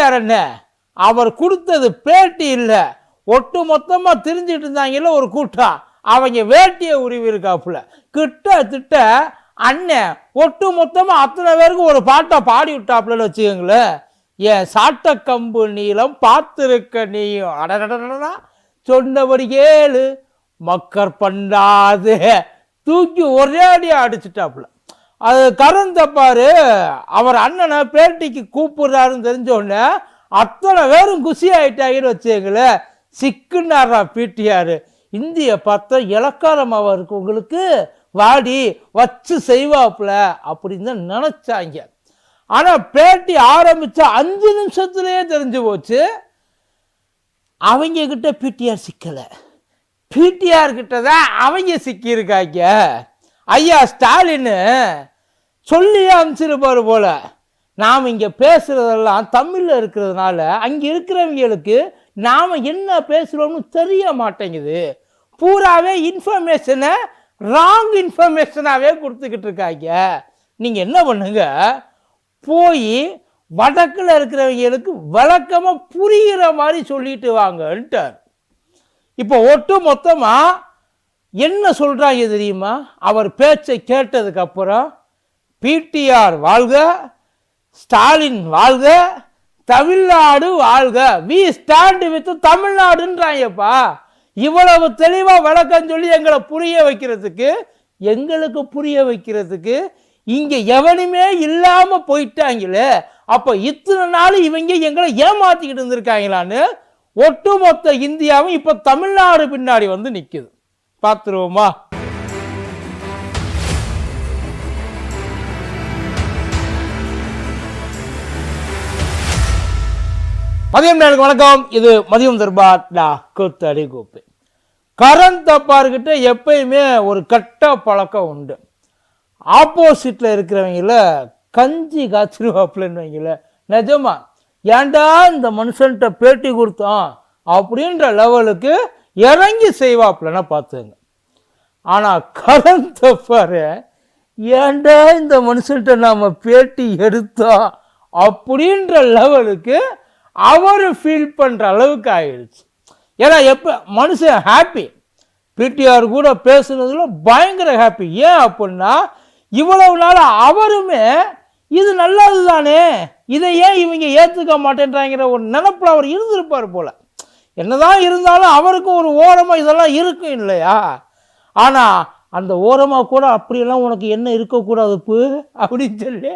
PTR என்ன? அவர் கொடுத்தது பேட்டி இல்லை. ஒட்டு மொத்தமாக திரிஞ்சிட்டு இருந்தாங்கல்ல ஒரு கூட்டம் அவங்க வேட்டியை உருவி இருக்காப்புல கிட்டத்தட்ட அண்ணன் ஒட்டு மொத்தமாக அத்தனை பேருக்கு ஒரு பாட்டை பாடி விட்டாப்புலன்னு வச்சுக்கோங்களேன். என் சாட்டக்கம்பு நீளம் பார்த்துருக்க நீயும். அடடடடா சொன்னபடி கேளு. மக்கர் பண்ணாது தூக்கி ஒரே அடியா அடிச்சிட்டாப்புல. அது கரண் தப்பாரு அவர் அண்ணனை பேட்டிக்கு கூப்பிடுறாருன்னு தெரிஞ்சோடனே அத்தனை பேரும் குசி ஆயிட்டாங்கன்னு வச்சுங்களேன் சிக்குனாரா பிடிஆர் இந்திய பார்த்தா இலக்காரமாக இருக்கு உங்களுக்கு வாடி வச்சு செய்வாப்புல அப்படின்னு தான் நினச்சாங்க. ஆனால் பேட்டி ஆரம்பித்த அஞ்சு நிமிஷத்துலேயே தெரிஞ்சு போச்சு. அவங்க கிட்ட பிடிஆர் சிக்கலை. பிடிஆர் கிட்ட தான் அவங்க சிக்கியிருக்காங்க. ஐயா ஸ்டாலின்னு சொல்லியே அனுப்பிச்சிருப்பாரு போல. நாம் இங்கே பேசுகிறதெல்லாம் தமிழில் இருக்கிறதுனால அங்கே இருக்கிறவங்களுக்கு நாம் என்ன பேசுகிறோம்னு தெரிய மாட்டேங்குது. பூராவே இன்ஃபர்மேஷனை ராங் இன்ஃபர்மேஷனாகவே கொடுத்துக்கிட்டு இருக்காங்க. நீங்கள் என்ன பண்ணுங்க? போய் வடக்கில் இருக்கிறவங்களுக்கு வழக்கமாக புரிகிற மாதிரி சொல்லிட்டு வாங்கன்ட்டார் இப்போ ஒட்டு மொத்தமாக என்ன சொல்கிறாங்க தெரியுமா? அவர் பேச்சை கேட்டதுக்கப்புறம் பிடிஆர் வாழ்க ஸ்டாலின் வாழ்க தமிழ்நாடு வாழ்க. வி ஸ்டாண்ட் வித் தமிழ்நாடுன்றாங்கப்பா இவ்வளவு தெளிவாக விளக்கம் சொல்லி எங்களை புரிய வைக்கிறதுக்கு எங்களுக்கு புரிய வைக்கிறதுக்கு இங்கே எவனுமே இல்லாமல் போயிட்டாங்களே. அப்போ இத்தனை நாள் இவங்க எங்களை ஏமாற்றிக்கிட்டு இருந்திருக்காங்களான்னு ஒட்டுமொத்த இந்தியாவும் இப்போ தமிழ்நாடு பின்னாடி வந்து நிற்குது பார்த்துருவோமா? மதியம் நேருக்கு வணக்கம். இது மதியம் தர்பார் டா கூத்தடி கூப்பு. கரண் தப்பார்கிட்ட எப்பயுமே ஒரு கட்ட பழக்கம் உண்டு. ஆப்போசிட்டில் இருக்கிறவங்கள கஞ்சி காய்ச்சிருவாப்புலன்னு வைங்கள நிஜமா. ஏண்டா இந்த மனுஷன்கிட்ட பேட்டி கொடுத்தோம் அப்படின்ற லெவலுக்கு இறங்கி செய்வாப்புலன்னா பார்த்துங்க. ஆனால் கரண் தப்பாரு ஏன்டா இந்த மனுஷன்கிட்ட நாம் பேட்டி எடுத்தோம் அப்படின்ற லெவலுக்கு அவர் ஃபீல் பண்ணுற அளவுக்கு ஆயிடுச்சு. ஏன்னா எப்போ மனுஷன் ஹாப்பி பிடிஆர் கூட பேசுனதுல பயங்கர ஹாப்பி ஏன் அப்படின்னா இவ்வளவு நாள் அவருமே இது நல்லது தானே இதை ஏன் இவங்க ஏற்றுக்க மாட்டேன்றாங்கிற ஒரு நினப்பில் அவர் இருந்திருப்பார் போல. என்னதான் இருந்தாலும் அவருக்கு ஒரு ஓரமாக இதெல்லாம் இருக்கும் இல்லையா? ஆனால் அந்த ஓரமாக கூட அப்படியெல்லாம் உனக்கு என்ன இருக்கக்கூடாது அப்படின்னு சொல்லி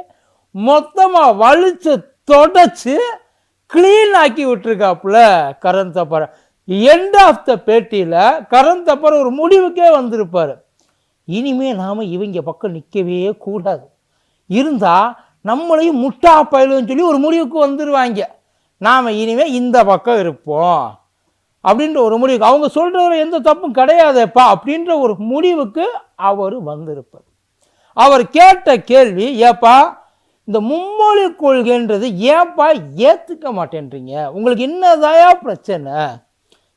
மொத்தமாக வலிச்சு தொடச்சு க்ளீன் ஆக்கி விட்டுருக்காப்புல Karan Thapar. End of the பேட்டியில் கரண் தப்பர் ஒரு முடிவுக்கே வந்திருப்பார். இனிமே நாம் இவங்க பக்கம் நிற்கவே கூடாது. இருந்தால் நம்மளையும் முட்டா பயிலுன்னு சொல்லி ஒரு முடிவுக்கு வந்துடுவாங்க நாம் இனிமே இந்த பக்கம் இருப்போம். அப்படின்ற ஒரு முடிவுக்கு. அவங்க சொல்கிறதுல எந்த தப்பும் கிடையாதேப்பா அப்படின்ற ஒரு முடிவுக்கு அவர் வந்திருப்பார். அவர் கேட்ட கேள்வி ஏப்பா இந்த மும்மொழி கொள்கைன்றது ஏப்பா ஏற்றுக்க மாட்டேன்றீங்க? உங்களுக்கு என்னதாயா பிரச்சனை?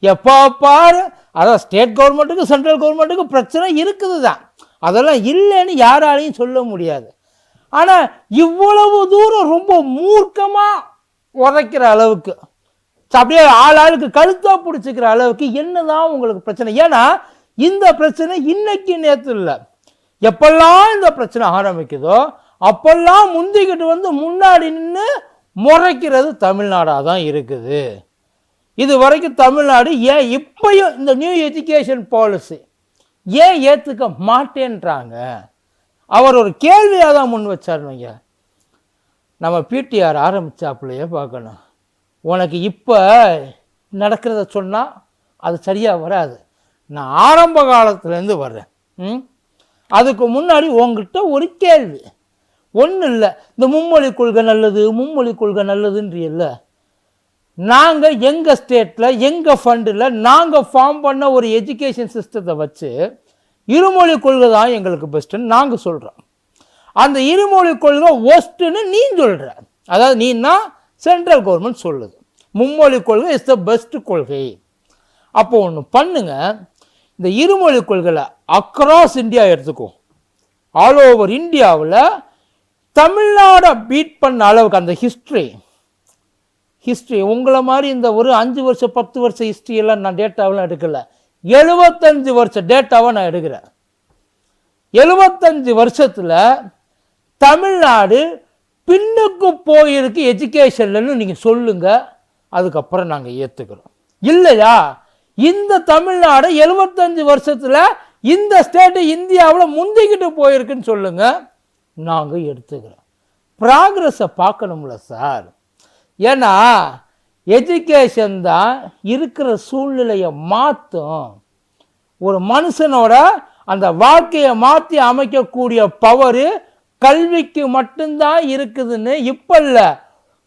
எப்போ பாரு அதான் ஸ்டேட் கவர்மெண்ட்டுக்கு சென்ட்ரல் கவர்மெண்ட்டுக்கு பிரச்சனை இருக்குது தான் அதெல்லாம் இல்லைன்னு யாராலையும் சொல்ல முடியாது. ஆனால் இவ்வளவு தூரம் ரொம்ப மூர்க்கமாக உதைக்கிற அளவுக்கு அப்படியே ஆள் ஆளுக்கு கழுத்தாக பிடிச்சிக்கிற அளவுக்கு என்னதான் உங்களுக்கு பிரச்சனை? ஏன்னா இந்த பிரச்சனை இன்னைக்கு நேற்று இல்லை. எப்பெல்லாம் இந்த பிரச்சனை ஆரம்பிக்குதோ அப்பெல்லாம் முந்திக்கிட்டு வந்து முன்னாடி நின்று முறைக்கிறது தமிழ்நாடாக தான் இருக்குது. இது வரைக்கும் தமிழ்நாடு ஏன் இப்பையும் இந்த நியூ எஜுகேஷன் பாலிசி ஏன் ஏற்றுக்க மாட்டேன்றாங்க? அவர் ஒரு கேள்வியாக தான் முன் வச்சாருங்க. நம்ம பிடிஆர் ஆரம்பித்தாப்புலையே பார்க்கணும். உனக்கு இப்போ நடக்கிறத சொன்னால் அது சரியாக வராது. நான் ஆரம்ப காலத்துலேருந்து வர்றேன். ம்? அதுக்கு முன்னாடி உங்ககிட்ட ஒரு கேள்வி. ஒன்றும் இல்லை இந்த மும்மொழி கொள்கை நல்லது மும்மொழி கொள்கை நல்லதுன்றியல்ல. நாங்கள் எங்கள் ஸ்டேட்டில் எங்கள் ஃபண்டில் நாங்கள் ஃபார்ம் பண்ண ஒரு எஜுகேஷன் சிஸ்டத்தை வச்சு இருமொழி கொள்கை தான் எங்களுக்கு பெஸ்ட்டுன்னு நாங்கள் சொல்கிறோம் அந்த இருமொழி கொள்கை ஒஸ்ட்டுன்னு நீ சொல்கிற அதாவது நீன்னா சென்ட்ரல் கவர்மெண்ட் சொல்லுது. மும்மொழி கொள்கை இஸ் த பெஸ்ட் கொள்கை. அப்போ ஒன்று பண்ணுங்க. இந்த இருமொழி கொள்கையில் அக்ராஸ் இந்தியா எடுத்துக்கும் ஆல் ஓவர் இந்தியாவில் தமிழ்நாடை பீட் பண்ண அளவுக்கு அந்த ஹிஸ்ட்ரி ஹிஸ்ட்ரி உங்களை மாதிரி இந்த ஒரு அஞ்சு வருஷம் பத்து வருஷம் ஹிஸ்ட்ரியெல்லாம் நான் டேட்டாவெலாம் எடுக்கலை. எழுபத்தஞ்சு வருஷம் டேட்டாவை நான் எடுக்கிறேன். எழுபத்தஞ்சு வருஷத்தில் தமிழ்நாடு பின்னுக்கு போயிருக்கு எஜுகேஷன்லன்னு நீங்கள் சொல்லுங்கள் அதுக்கப்புறம் நாங்கள் ஏற்றுக்கிறோம் இல்லையா? இந்த தமிழ்நாடு எழுபத்தஞ்சு வருஷத்தில் இந்த ஸ்டேட்டு இந்தியாவில் முந்திக்கிட்டு போயிருக்குன்னு சொல்லுங்கள் நாங்கள் எடுத்துக்கிறோம். ப்ராக்ரஸை பார்க்கணும்ல சார். ஏன்னா எஜுகேஷன் தான் இருக்கிற சூழ்நிலையை மாற்றும் ஒரு மனுஷனோட அந்த வாழ்க்கையை மாற்றி அமைக்கக்கூடிய பவரு கல்விக்கு மட்டும்தான் இருக்குதுன்னு இப்போ இல்லை.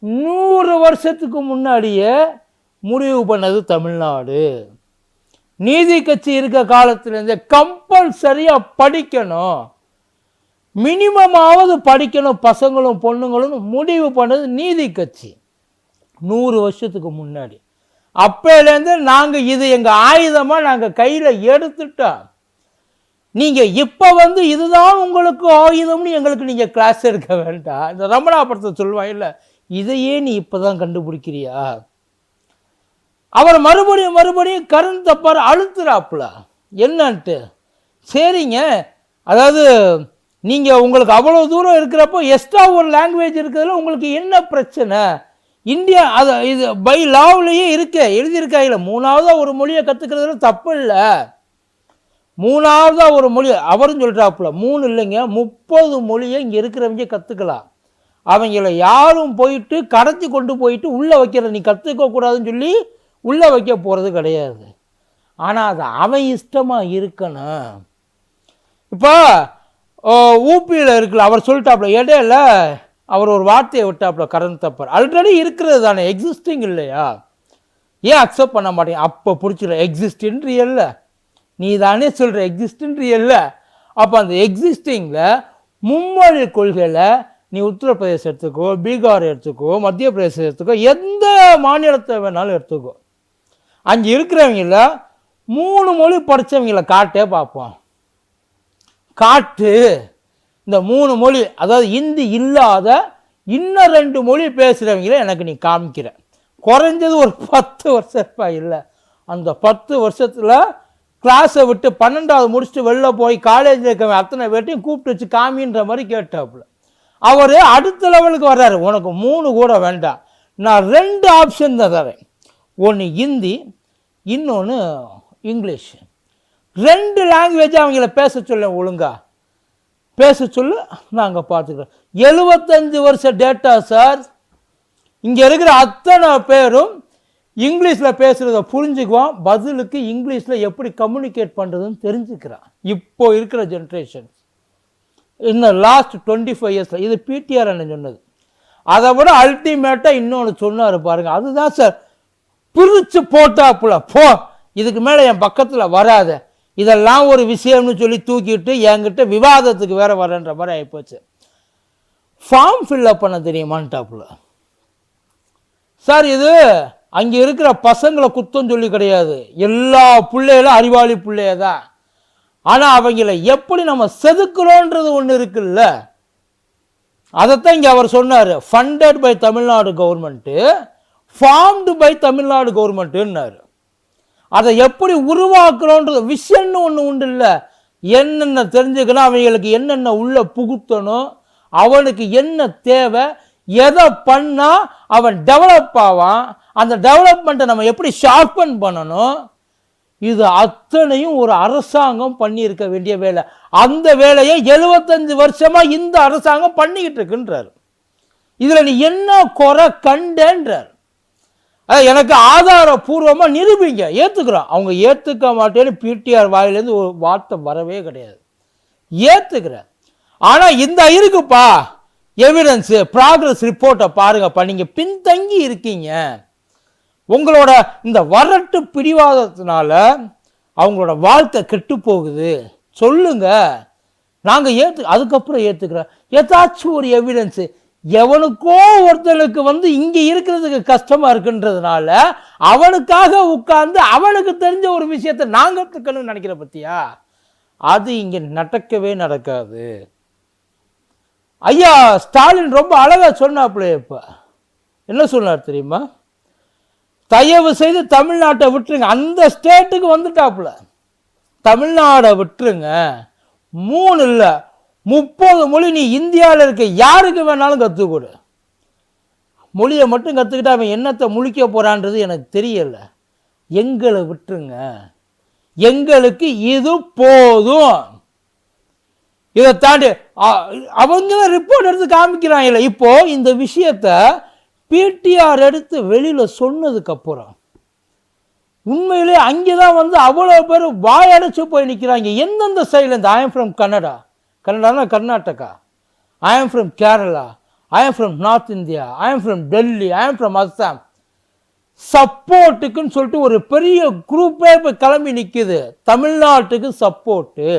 நூறு வருஷத்துக்கு முன்னாடியே முடிவு பண்ணது தமிழ்நாடு. நீதி கட்சி இருக்க காலத்துலேருந்தே கம்பல்சரியாக படிக்கணும். மினிமமாவது படிக்கணும் பசங்களும் பொண்ணுங்களும் முடிவு பண்ணது நீதி கட்சி. நூறு வருஷத்துக்கு முன்னாடி. அப்போலேருந்து நாங்கள் இது எங்கள் ஆயுதமாக நாங்கள் கையில் எடுத்துட்டோம் நீங்கள் இப்போ வந்து இதுதான் உங்களுக்கு ஆயுதம்னு எங்களுக்கு நீங்கள் கிளாஸ் எடுக்க வேண்டாம் இந்த ரமணா படத்தை சொல்லுவாங்க இல்லை இதையே நீ இப்போ தான் கண்டுபிடிக்கிறியா? அவர் மறுபடியும் மறுபடியும் கரண் தப்பார் அழுத்துறாப்புல. என்னன்ட்டு? சரிங்க. அதாவது நீங்கள் உங்களுக்கு அவ்வளோ தூரம் இருக்கிறப்போ எக்ஸ்ட்ரா ஒரு லாங்குவேஜ் இருக்கிறதுல உங்களுக்கு என்ன பிரச்சனை? இந்தியா அது இது பை லாவ்லேயே இருக்க. இல்லை மூணாவதாக ஒரு மொழியை கற்றுக்கிறதுல தப்பு இல்லை. மூணாவதாக ஒரு மொழி அவரும் சொல்கிறாப்புல மூணு இல்லைங்க முப்பது மொழியை இங்கே இருக்கிறவங்க கற்றுக்கலாம் அவங்கள யாரும் போயிட்டு கடத்தி கொண்டு போயிட்டு உள்ளே வைக்கிற நீ கற்றுக்கக்கூடாதுன்னு சொல்லி உள்ளே வைக்க போகிறது கிடையாது. ஆனால் அது அவன் இஷ்டமாக இருக்கணும். இப்போ ஊபியில் இருக்குல்ல அவர் சொல்லிட்டாப்புல இடையில அவர் ஒரு வார்த்தையை விட்டாப்புல கரண் தப்பர். ஆல்ரெடி இருக்கிறது தானே எக்ஸிஸ்டிங் இல்லையா? ஏன் அக்செப்ட் பண்ண மாட்டேங்க? அப்போ பிடிச்சிட எக்ஸிஸ்டின் ரியல்ல நீ தானே சொல்கிற எக்ஸிஸ்டின் ரியல்ல அப்போ அந்த எக்ஸிஸ்டிங்கில் மும்மொழி கொள்கையில் நீ உத்தரப்பிரதேசம் எடுத்துக்கோ பீகார் எடுத்துக்கோ மத்திய பிரதேசம் எடுத்துக்கோ எந்த மாநிலத்தை வேணாலும் எடுத்துக்கோ. அங்கே இருக்கிறவங்கள மூணு மொழி படித்தவங்கள காட்டே பார்ப்போம். காட்டு இந்த மூணு மொழி அதாவது இந்தி இல்லாத இன்னும் ரெண்டு மொழி பேசுகிறவங்கள எனக்கு நீ காமிக்கிற. குறைஞ்சது ஒரு பத்து வருஷம் இல்லை. அந்த பத்து வருஷத்தில் கிளாஸை விட்டு பன்னெண்டாவது முடிச்சுட்டு வெளில போய் காலேஜில் இருக்க அத்தனை பேர்ட்டையும் கூப்பிட்டு வச்சு காமின்ற மாதிரி கேட்டாப்புல. அவர் அடுத்த லெவலுக்கு வர்றாரு. உனக்கு மூணு கூட வேண்டாம். நான் ரெண்டு ஆப்ஷன் தான் தரேன். ஒன்று ஹிந்தி இன்னொன்று இங்கிலீஷ். ரெண்டு லாங்குவேஜ் அவங்கள பேச சொல்ல ஒழுங்கா. பேச சொல்லு நாங்கள் பார்த்துக்கிறோம் எழுபத்தஞ்சு வருஷ டேட்டா சார் இங்கே இருக்கிற அத்தனை பேரும் இங்கிலீஷில் பேசுகிறத புரிஞ்சுக்குவான். பதிலுக்கு இங்கிலீஷில் எப்படி கம்யூனிகேட் பண்ணுறதுன்னு தெரிஞ்சுக்கிறான். இப்போ இருக்கிற ஜென்ரேஷன் இன்னும் லாஸ்ட் டுவெண்ட்டி ஃபைவ் இயர்ஸில் இது பிடிஆர் என்ன சொன்னது. அதை விட அல்டிமேட்டாக இன்னொன்று சொன்னார் பாருங்கள் அதுதான் சார் பிரித்து போட்டாப்புல. போ இதுக்கு மேலே என் பக்கத்தில் வராத. இதெல்லாம் ஒரு விஷயம்னு சொல்லி தூக்கிட்டு என்கிட்ட விவாதத்துக்கு வேற வரேன்ற மாதிரி ஆகிப்போச்சு ஃபார்ம் ஃபில்அப் பண்ண தெரியுமான்ட்டாப்புல சார் இது அங்கே இருக்கிற பசங்களை குத்தம் சொல்லி கிடையாது. எல்லா பிள்ளைகளும் அறிவாளி பிள்ளைய தான் ஆனால் அவங்கள எப்படி நம்ம செதுக்கிறோன்றது ஒன்று இருக்குல்ல? அதைத்தான் இங்கே அவர் சொன்னார். Funded by Tamil Nadu government formed by Tamil Nadu கவர்மெண்ட்டுன்னாரு அதை எப்படி உருவாக்குறோன்றது விஷன்னு ஒன்று உண்டு இல்லை. என்னென்ன தெரிஞ்சுக்கணும் அவங்களுக்கு என்னென்ன உள்ள புகுத்தணும் அவனுக்கு என்ன தேவை எதை பண்ணால் அவன் டெவலப் ஆவான் அந்த டெவலப்மெண்ட்டை நம்ம எப்படி ஷார்பன் பண்ணணும் இது அத்தனையும் ஒரு அரசாங்கம் பண்ணியிருக்க வேண்டிய வேலை. அந்த வேலையை எழுபத்தஞ்சு வருஷமாக இந்த அரசாங்கம் பண்ணிக்கிட்டு இருக்குன்றார். இதில் நீ என்ன குறை கண்டேன்றார். எனக்கு ஆதாரபூர்வமாக நிரூபிங்க. ஏற்றுக்கிறோம் அவங்க ஏற்றுக்க மாட்டேன்னு பிடிஆர் வாயிலேருந்து ஒரு வார்த்தை வரவே கிடையாது. ஏற்றுக்கிறேன் ஆனால் இந்த இருக்குப்பா எவிடன்ஸு ப்ராக்ரஸ் ரிப்போர்ட்டை பாருங்கப்பா. நீங்கள் பின்தங்கி இருக்கீங்க. உங்களோட இந்த வரட்டு பிடிவாதத்தினால அவங்களோட வாழ்க்கை கெட்டு போகுது. சொல்லுங்க. நாங்கள் ஏற்று அதுக்கப்புறம் ஏற்றுக்கிறோம் ஏதாச்சும் ஒரு எவிடன்ஸு எவனுக்கோ ஒருத்தனுக்கு வந்து இங்கே இருக்கிறதுக்கு கஷ்டமாக இருக்குன்றதுனால அவனுக்காக உட்கார்ந்து அவனுக்கு தெரிஞ்ச ஒரு விஷயத்தை நாங்கள் கற்றுக்கணும்னு நினைக்கிற பற்றியா அது இங்கே நடக்கவே நடக்காது. ஐயா ஸ்டாலின் ரொம்ப அழகாக சொன்னாப்புல இப்போ. என்ன சொன்னார் தெரியுமா? தயவு செய்து தமிழ்நாட்டை விட்டுருங்க. அந்த ஸ்டேட்டுக்கு வந்துட்டாப்புல. தமிழ்நாடை விட்டுருங்க. மூணு இல்லை. முப்பது மொழி நீ இந்தியாவில் இருக்க யாருக்கு வேணாலும் கற்றுக் கொடு மொழியை மட்டும் கற்றுக்கிட்டு அவன் என்னத்தை முழிக்க போகிறான்றது எனக்கு தெரியலை. எங்களை விட்டுருங்க. எங்களுக்கு இது போதும். இதை தாண்டி அவங்க ரிப்போர்ட் எடுத்து காமிக்கிறாங்கல்ல இப்போ இந்த விஷயத்த பிடிஆர் எடுத்து வெளியில் சொன்னதுக்கப்புறம் உண்மையிலே அங்கே தான் வந்து அவ்வளோ பேர் வாயடைச்சு போய் நிற்கிறாங்க எந்தெந்த சைடில் இந்த I am from Kannada கன்னடானா Karnataka. I am from Kerala I am from north India I am from Delhi I am from Assam சப்போர்ட்டுக்குன்னு சொல்லிட்டு ஒரு பெரிய குரூப்பே இப்போ கிளம்பி நிற்குது தமிழ்நாட்டுக்கு சப்போர்ட்டு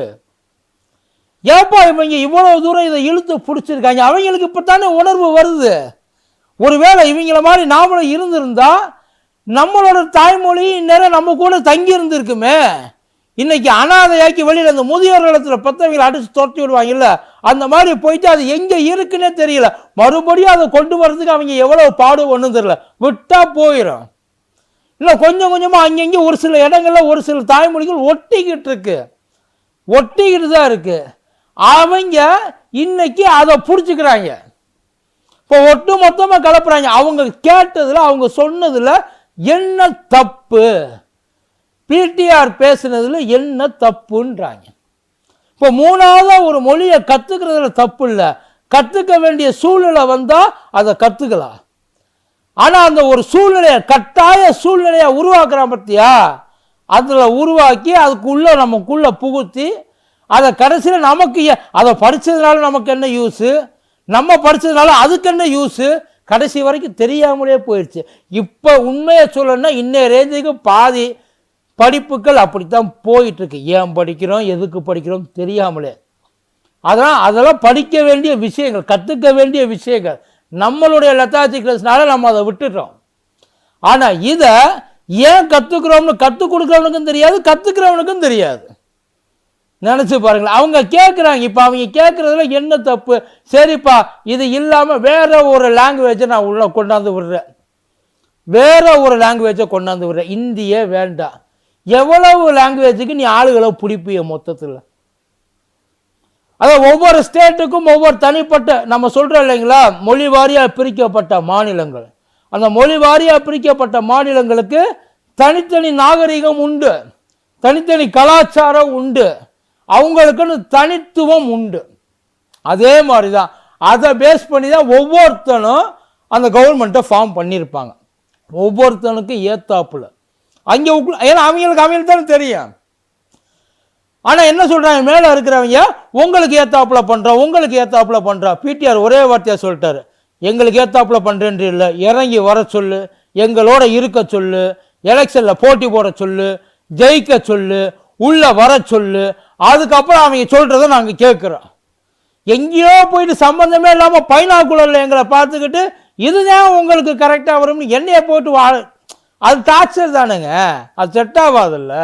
ஏப்பா இவங்க இவ்வளோ தூரம் இதை இழுத்து பிடிச்சிருக்காங்க? அவங்களுக்கு இப்போ தானே உணர்வு வருது. ஒருவேளை இவங்கள மாதிரி நாமளும் இருந்திருந்தா நம்மளோட தாய்மொழி இந்நேரம் நம்ம கூட தங்கி இருந்திருக்குமே இன்னைக்கு அனாதையாக்கி வெளியில் அந்த முதியோர் இடத்துல பத்தவங்களை அடிச்சு துரத்தி விடுவாங்கல்ல அந்த மாதிரி போயிட்டு அது எங்கே இருக்குன்னே தெரியல. மறுபடியும் அதை கொண்டு வர்றதுக்கு அவங்க எவ்வளோ பாடுபடணும் தெரியல. விட்டா போயிடும் இல்லை கொஞ்சம் கொஞ்சமாக அங்கங்கே ஒரு சில இடங்களில் ஒரு சில தாய்மொழிகள் ஒட்டிக்கிட்டு இருக்கு. ஒட்டிக்கிட்டு தான் இருக்கு. அவங்க இன்னைக்கு அதை பிடிச்சிக்கிறாங்க இப்போ ஒட்டு மொத்தமாக கலப்புறாங்க. அவங்க கேட்டதில் அவங்க சொன்னதில் என்ன தப்பு? பிடிஆர் பேசுனதில் என்ன தப்புன்றாங்க. இப்போ மூணாவதாக ஒரு மொழியை கற்றுக்கிறதுல தப்பு இல்லை கற்றுக்க வேண்டிய சூழ்நிலை வந்தால் அதை கற்றுக்கலாம் ஆனால் அந்த ஒரு சூழ்நிலையை கட்டாய சூழ்நிலையை உருவாக்குறான் பார்த்தியா அதில் உருவாக்கி அதுக்குள்ளே நமக்குள்ளே புகுத்தி அதை கடைசியில் நமக்கு ஏ- அதை படித்ததுனால நமக்கு என்ன யூஸு நம்ம படித்ததுனால அதுக்கு என்ன யூஸு கடைசி வரைக்கும் தெரியாமலே போயிடுச்சு இப்போ உண்மையை சொல்லணும்னா இன்னைய ரேஞ்சுக்கு பாதி படிப்புகள் அப்படித்தான் போயிட்டுருக்கு. ஏன் படிக்கிறோம்? எதுக்கு படிக்கிறோம் தெரியாமலே. அதெல்லாம் அதெல்லாம் படிக்க வேண்டிய விஷயங்கள் கற்றுக்க வேண்டிய விஷயங்கள். நம்மளுடைய லெத்தாஜிக்கல்ஸ்னால நம்ம அதை விட்டுட்டோம் ஆனால் இதை ஏன் கற்றுக்குறோம்னு கற்றுக் கொடுக்குறவனுக்கும் தெரியாது கற்றுக்கிறவனுக்கும் தெரியாது. நினச்சி பாருங்களேன். அவங்க கேட்குறாங்க. இப்போ அவங்க கேட்குறதுல என்ன தப்பு? சரிப்பா இது இல்லாமல் வேற ஒரு லாங்குவேஜை நான் உள்ள கொண்டாந்து விடுறேன். வேற ஒரு லாங்குவேஜை கொண்டாந்து விடுறேன். இந்தியே வேண்டாம். எவ்வளவு லாங்குவேஜுக்கு நீ ஆளுகளை பிடிப்பிய மொத்தத்தில்? அதாவது ஒவ்வொரு ஸ்டேட்டுக்கும் ஒவ்வொரு தனிப்பட்ட நம்ம சொல்கிறோம் இல்லைங்களா? மொழி வாரியாக பிரிக்கப்பட்ட மாநிலங்கள். அந்த மொழி வாரியாக பிரிக்கப்பட்ட மாநிலங்களுக்கு தனித்தனி நாகரிகம் உண்டு. தனித்தனி கலாச்சாரம் உண்டு. அவங்களுக்குன்னு தனித்துவம் உண்டு. அதே மாதிரி தான் அதை பேஸ் பண்ணி தான் ஒவ்வொருத்தனும் அந்த கவர்மெண்ட்டை ஃபார்ம் பண்ணியிருப்பாங்க. ஒவ்வொருத்தனுக்கும் ஏத்தாப்புல. அங்கே ஏன்னா அவங்களுக்கு அவங்களுக்கு தானே தெரியும். ஆனால் என்ன சொல்கிறாங்க மேலே இருக்கிறவங்க உங்களுக்கு ஏற்றாப்புல பண்ணுறோம் உங்களுக்கு ஏற்றாப்புல பண்ணுறோம் பிடிஆர் ஒரே வார்த்தையாக சொல்லிட்டாரு. எங்களுக்கு ஏற்றாப்புல பண்ணுறேன் இல்லை. இறங்கி வர சொல்லு. எங்களோட இருக்க சொல்லு. எலெக்ஷனில் போட்டி போட சொல்லு. ஜெயிக்க சொல்லு. உள்ளே வர சொல்லு. அதுக்கப்புறம் அவங்க சொல்கிறத நாங்கள் கேட்குறோம். எங்கேயோ போயிட்டு சம்மந்தமே இல்லாமல் பைனாக்குலரில் எங்களை பார்த்துக்கிட்டு இதுதான் உங்களுக்கு கரெக்டாக வரும்னு என்னையை போட்டு வா அது டார்ச்சர் தானுங்க. அது செட் ஆகாதில்ல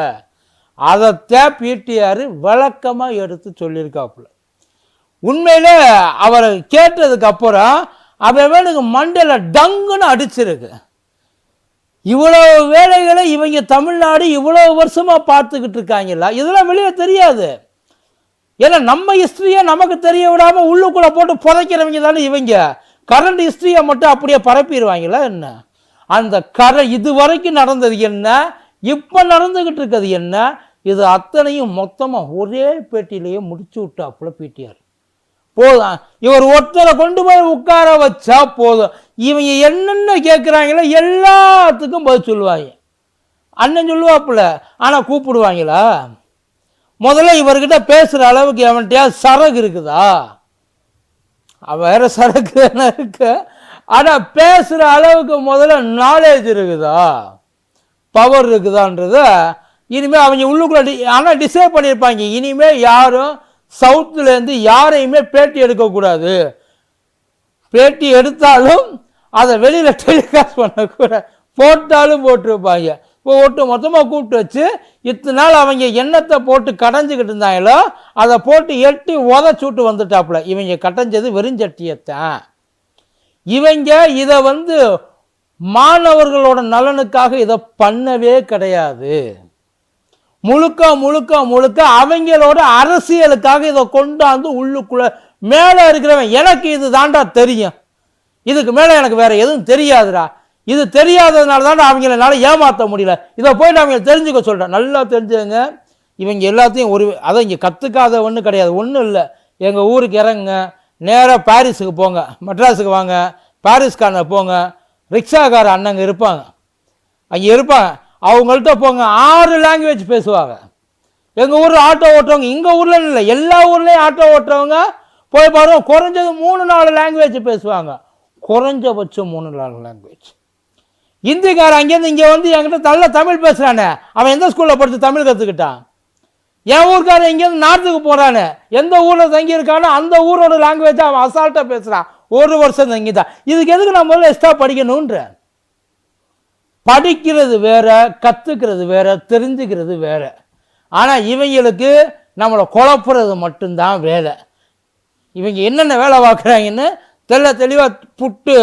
அதைத்தான் பிடிஆர் விளக்கமாக எடுத்து சொல்லியிருக்காப்புல. உண்மையிலே அவரை கேட்டதுக்கு அப்புறம் அவனுக்கு மண்டையில் டங்குன்னு அடிச்சிருக்கு. இவ்வளவு வேலைகளை இவங்க தமிழ்நாடு இவ்வளோ வருஷமாக பார்த்துக்கிட்டு இருக்காங்கல்ல இதெல்லாம் வெளியே தெரியாது. ஏன்னா நம்ம ஹிஸ்ட்ரியை நமக்கு தெரிய விடாமல் உள்ளுக்குள்ளே போட்டு புதைக்கிறவங்க தானே இவங்க. கரண்ட் ஹிஸ்ட்ரியை மட்டும் அப்படியே பரப்பிடுவாங்களா என்ன? அந்த கரை இது வரைக்கும் நடந்தது என்ன? இப்போ நடந்துக்கிட்டு இருக்கிறது என்ன? இது அத்தனையும் மொத்தமாக ஒரே பேட்டியிலேயே முடிச்சு விட்டாப்புல பிடிஆர் போதும். இவர் ஒருத்தரை கொண்டு போய் உட்கார வச்சா போதும். இவங்க என்னென்ன கேட்குறாங்களோ எல்லாத்துக்கும் பதில் சொல்லுவாங்க. அண்ணன் சொல்லுவாப்புல ஆனால் கூப்பிடுவாங்களா? முதல்ல இவர்கிட்ட பேசுகிற அளவுக்கு அவன்கிட்டயா சரகு இருக்குதா? வேறு வேற சரக்கு தானே இருக்கு? ஆனால் பேசுகிற அளவுக்கு முதல்ல நாலேஜ் இருக்குதா? பவர் இருக்குதான்றத இனிமேல் அவங்க உள்ளுக்குள்ள ஆனால் டிசைட் பண்ணியிருப்பாங்க இனிமேல் யாரும் சவுத்துலேருந்து யாரையுமே பேட்டி எடுக்கக்கூடாது. பேட்டி எடுத்தாலும் அதை வெளியில் டெலிகாஸ்ட் பண்ணக்கூடாது போட்டாலும் போட்டிருப்பாங்க. இப்போ ஒட்டு மொத்தமாக கூப்பிட்டு வச்சு இத்தனை நாள் அவங்க எண்ணத்தை போட்டு கடைஞ்சிக்கிட்டு இருந்தாங்களோ அதை போட்டு எட்டி உதச்சுட்டு விட்டு வந்துட்டாப்புல. இவங்க கடைஞ்சது வெறுஞ்சட்டியத்தான் இவங்க இதை வந்து மாணவர்களோட நலனுக்காக இதை பண்ணவே கிடையாது. முழுக்க முழுக்க முழுக்க அவங்களோட அரசியலுக்காக இதை கொண்டாந்து உள்ளுக்குள்ள மேலே இருக்கிறவன் எனக்கு இது தாண்டா தெரியும். இதுக்கு மேலே எனக்கு வேற எதுவும் தெரியாதுடா. இது தெரியாததுனால தான் அவங்கள என்னால் ஏமாற்ற முடியல. இதை போய் அவங்க தெரிஞ்சுக்க சொல்கிறேன் நல்லா தெரிஞ்சுங்க. இவங்க எல்லாத்தையும் ஒரு அதை இங்கே கற்றுக்காத ஒன்றும் கிடையாது. ஒன்றும் இல்லை. எங்கள் ஊருக்கு இறங்குங்க. நேராக பாரிஸுக்கு போங்க மெட்ராஸுக்கு வாங்க பாரிஸ்காரனை போங்க ரிக்ஷாக்கார அண்ணங்க இருப்பாங்க. அங்கே இருப்பாங்க. அவங்கள்ட்ட போங்க ஆறு லாங்குவேஜ் பேசுவாங்க. எங்கள் ஊரில் ஆட்டோ ஓட்டுறவங்க இங்கே ஊரில் இல்லை எல்லா ஊர்லேயும் ஆட்டோ ஓட்டுறவங்க போய் பாருங்க குறைஞ்சது மூணு நாலு லாங்குவேஜ் பேசுவாங்க. குறைஞ்சபட்சம் மூணு நாலு லாங்குவேஜ் இந்திக்காரன் அங்கேருந்து இங்கே வந்து என்கிட்ட நல்ல தமிழ் பேசுகிறானே அவன் எந்த ஸ்கூலில் படித்து தமிழ் கற்றுக்கிட்டான் என் ஊருக்காரன் இங்கேருந்து நார்த்துக்கு போகிறானு எந்த ஊரில் தங்கியிருக்கானோ அந்த ஊரோட லாங்குவேஜ் அவன் அசால்ட்டாக பேசுகிறான் ஒரு வருஷம் தங்கி தான் இதுக்கு எதுக்கு நான் முதல்ல எக்ஸ்ட்ரா படிக்கணுன்ற படிக்கிறது வேற கற்றுக்கிறது வேற தெரிஞ்சுக்கிறது வேற. ஆனால் இவங்களுக்கு நம்மளை குழப்புறது மட்டும்தான் வேலை. இவங்க என்னென்ன வேலை பார்க்குறாங்கன்னு தெள்ள தெளிவாக புட்டு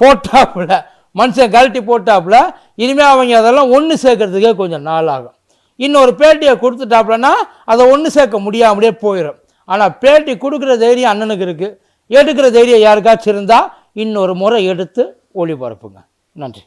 போட்டாப்புல மனுஷன் கழட்டி போட்டாப்புல இனிமேல் அவங்க அதெல்லாம் ஒன்று சேர்க்கறதுக்கே கொஞ்சம் நாள் ஆகும். இன்னொரு பேட்டியை கொடுத்துட்டாப்புலன்னா அதை ஒன்று சேர்க்க முடியாமலே போயிடும் ஆனால் பேட்டி கொடுக்குற தைரியம் அண்ணனுக்கு இருக்குது எடுக்கிற தைரியம் யாருக்காச்சும் இருந்தால் இன்னொரு முறை எடுத்து ஒளிபரப்புங்க. நன்றி.